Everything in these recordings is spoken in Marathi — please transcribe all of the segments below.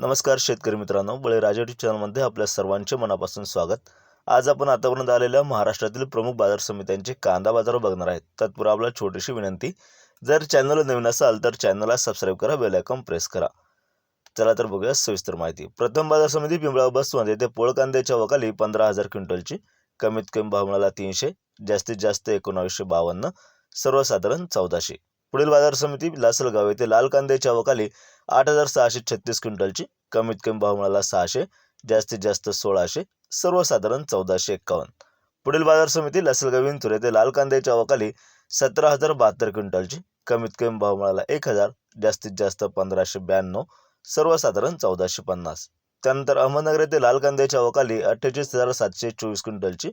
नमस्कार शेतकरी मित्रांनो बळीराजा यूट्यूब चॅनलमध्ये आपल्या सर्वांचे मनापासून स्वागत. आज आपण आतापर्यंत आलेल्या महाराष्ट्रातील प्रमुख बाजार समित्यांचे कांदा बाजार बघणार आहेत. तत्पूर्वी आपला छोटीशी विनंती जर चॅनल नवीन असाल तर चॅनलला सबस्क्राईब करा बेल आयकॉन प्रेस करा. चला तर बघूया सविस्तर माहिती. प्रथम बाजार समिती पिंपळा बसमध्ये येथे पोळ कांद्याच्या वकाली पंधरा हजार क्विंटलची कमीत कमी भाव मिळाला तीनशे जास्तीत जास्त एकोणावीसशे बावन्न सर्वसाधारण चौदाशे. पुढील बाजार समिती लासलगाव येथे लाल कांद्याच्या वकाली आठ हजार सहाशे छत्तीस क्विंटलची कमीत कमी भाव मिळाला सहाशे जास्तीत जास्त सोळाशे सर्वसाधारण चौदाशे एक्कावन्न पुढील बाजार समिती लासलगाव विंतूर येथे लाल कांद्याच्या वकाली सतरा हजार बहात्तर क्विंटलची कमीत कमी भाव मिळाला एक हजार जास्तीत जास्त पंधराशे ब्याण्णव सर्वसाधारण चौदाशे पन्नास. त्यानंतर अहमदनगर येथे लाल कांद्याच्या वकाली अठ्ठेचाळीस हजार सातशे चोवीस क्विंटलची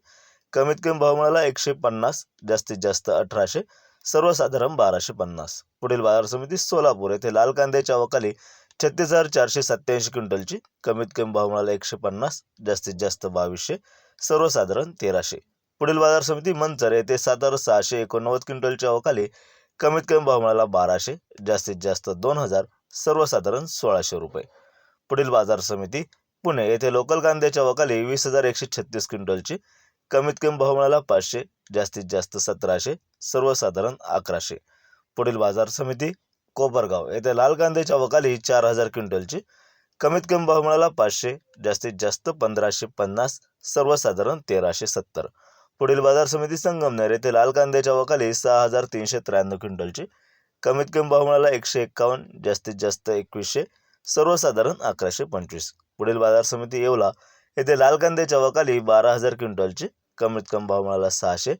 कमीत कमी भाव मिळाला एकशे पन्नास जास्तीत जास्त अठराशे सर्वसाधारण बाराशे पन्नास. पुढील बाजार समिती सोलापूर येथे लाल कांद्याच्या वकाली छत्तीस हजार चारशे सत्याऐंशी क्विंटलची कमीत कमी भाव मिळाला एकशे पन्नास जास्तीत जास्त बावीसशे सर्वसाधारण तेराशे. पुढील बाजार समिती मंचर येथे सात हजार सहाशे एकोणनव्वद क्विंटलच्या अवकाली कमीत कमी भाव मिळाला बाराशे जास्तीत जास्त दोन हजार सर्वसाधारण सोळाशे रुपये. पुढील बाजार समिती पुणे येथे लोकल कांद्याच्या वकाली वीस हजार एकशे छत्तीस क्विंटलची कमीत कमी भाव मिळाला पाचशे जास्तीत जास्त सतराशे सर्वसाधारण अकराशे. पुढील बाजार समिती कोपरगाव. येथे लाल कांद्याच्या वकाली चार हजार क्विंटलची. कमीत कमी भाव मिळाला पाचशे जास्तीत जास्त पंधराशे पन्नास सर्वसाधारण तेराशे सत्तर. पुढील बाजार समिती संगमनेर. येथे लाल कांद्याच्या वकाली सहा हजार तीनशे त्र्याण्णव क्विंटलची. कमीत कमी भाव मिळाला एकशे एक्कावन्न जास्तीत जास्त एकवीसशे सर्वसाधारण अकराशे पंचवीस. पुढील बाजार समिती येवला. येथे लाल कांद्याच्या वकाली बारा हजार क्विंटलची. कमीत कमी भाव मिळाला सहाशे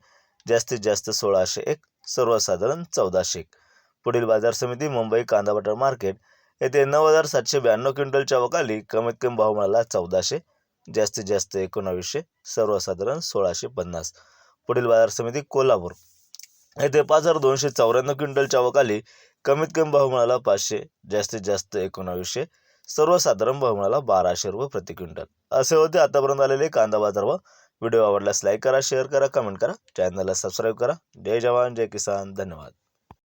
जास्तीत जास्त सोळाशे एक सर्वसाधारण चौदाशे एक. पुढील बाजार समिती मुंबई कांदा बटर मार्केट येथे नऊ हजार सातशे ब्याण्णव क्विंटलच्या वकाली कमीत कमी भाव मिळाला चौदाशे जास्तीत जास्त एकोणावीसशे सर्वसाधारण सोळाशे पन्नास. पुढील बाजार समिती कोल्हापूर येथे पाच हजार दोनशे चौऱ्याण्णव क्विंटलच्या वकाली कमीत कमी भाव मिळाला पाचशे जास्तीत जास्त एकोणावीसशे सर्वसाधारण भाव मिळाला बाराशे रुपये प्रति क्विंटल. असे होते आतापर्यंत आलेले कांदा बाजार व व्हिडिओ आवडल्यास लाईक करा शेअर करा कमेंट करा. चॅनलला सबस्क्राईब करा. जय जवान जय किसान. धन्यवाद.